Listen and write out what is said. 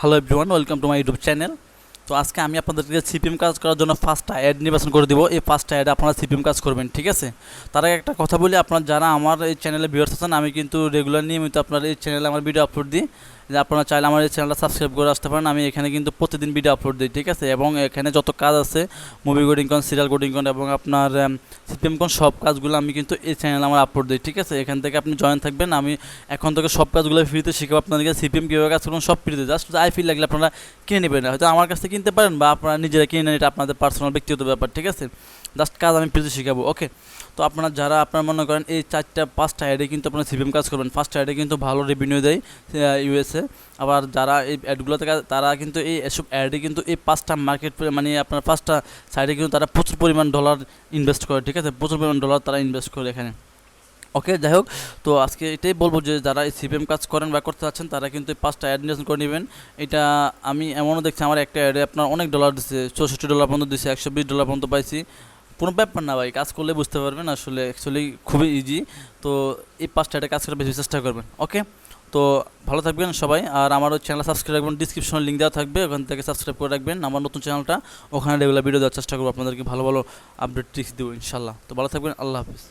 Hello everyone welcome to my YouTube channel তো আজকে আমি আপনাদেরকে সিপিএম কাজ করার জন্য ফার্স্ট অ্যাড নির্বাচন করে দিব। এই ফার্স্ট অ্যাড আপনারা সিপিএম কাজ করবেন, ঠিক আছে? তার আগে একটা কথা বলি, আপনার যারা আমার এই চ্যানেলে ভিউয়ার্স আছেন, আমি কিন্তু রেগুলার নিয়মিত আপনার এই চ্যানেলে আমার ভিডিও আপলোড দিই। আপনারা চাইলে আমার এই চ্যানেলটা সাবস্ক্রাইব করে আসতে পারেন, আমি এখানে কিন্তু প্রতিদিন ভিডিও আপলোড দিই, ঠিক আছে? এবং এখানে যত কাজ আছে মুভি কোডিং কন সিরিয়াল কোডিং কন এবং আপনার সিপিএম কন সব কাজগুলো আমি কিন্তু এই চ্যানেলে আমার আপলোড দিই, ঠিক আছে? এখান থেকে আপনি জয়েন থাকবেন, আমি এখন থেকে সব কাজগুলো ফ্রিতে শিখাবো আপনাদেরকে সিপিএম কীভাবে কাজ করুন সব ফ্রিতে জাস্ট আই ফিল লাগলে আপনারা কিনে নেবেন, হয়তো আমার কাছ থেকে কিনতে পারেন বা আপনারা নিজেরা কিনে নেন, এটা আপনাদের পার্সোনাল ব্যক্তিগত ব্যাপার, ঠিক আছে? জাস্ট কাজ আমি ফ্রিতে শিখাবো ওকে তো আপনারা যারা আপনারা মনে করেন এই চারটা, পাঁচটা অ্যাডে কিন্তু আপনারা সিপিএম কাজ করবেন ফার্স্ট অ্যাডে কিন্তু ভালো রেভিনিউ দেয় ইউএসএ আবার যারা এই অ্যাডগুলো থেকে তারা কিন্তু এই এসব অ্যাডে কিন্তু এই পাঁচটা মার্কেট মানে আপনার পাঁচটা সাইডে কিন্তু তারা প্রচুর পরিমাণ ডলার ইনভেস্ট করে, ঠিক আছে? প্রচুর পরিমাণ ডলার তারা ইনভেস্ট করে এখানে। ওকে যাই হোক, তো আজকে এটাই বলব যে যারা এই সিপিএম কাজ করেন বা করতে চাচ্ছেন, তারা কিন্তু এই পাঁচটা অ্যাড করে নেবেন। এটা আমি এমনও দেখছি, আমার একটা অ্যাডে আপনার অনেক ডলার দিচ্ছে চৌষট্টি ডলার পর্যন্ত দিচ্ছে একশো বিশ ডলার পর্যন্ত পাইছি। কোনো ব্যাপার না ভাই, কাজ করলে বুঝতে পারবেন, আসলে অ্যাকচুয়ালি খুবই ইজি তো এই পাঁচটা অ্যাডে কাজ করে বেশি চেষ্টা করবেন ওকে তো ভালো থাকবেন সবাই, আর আমার ওই চ্যানেল সাবস্ক্রাইব রাখবেন ডিসক্রিপশনে লিঙ্ক দেওয়া থাকবে, ওখান থেকে সাবস্ক্রাইব করে রাখবেন। আমার নতুন চ্যানেলটা ওখানে রেগুলার ভিডিও দেওয়ার চেষ্টা করব, আপনাদেরকে ভালো ভালো আপডেট ট্রিক্স দেবো ইনশাল্লাহ তো ভালো থাকবেন, আল্লাহ হাফিজ।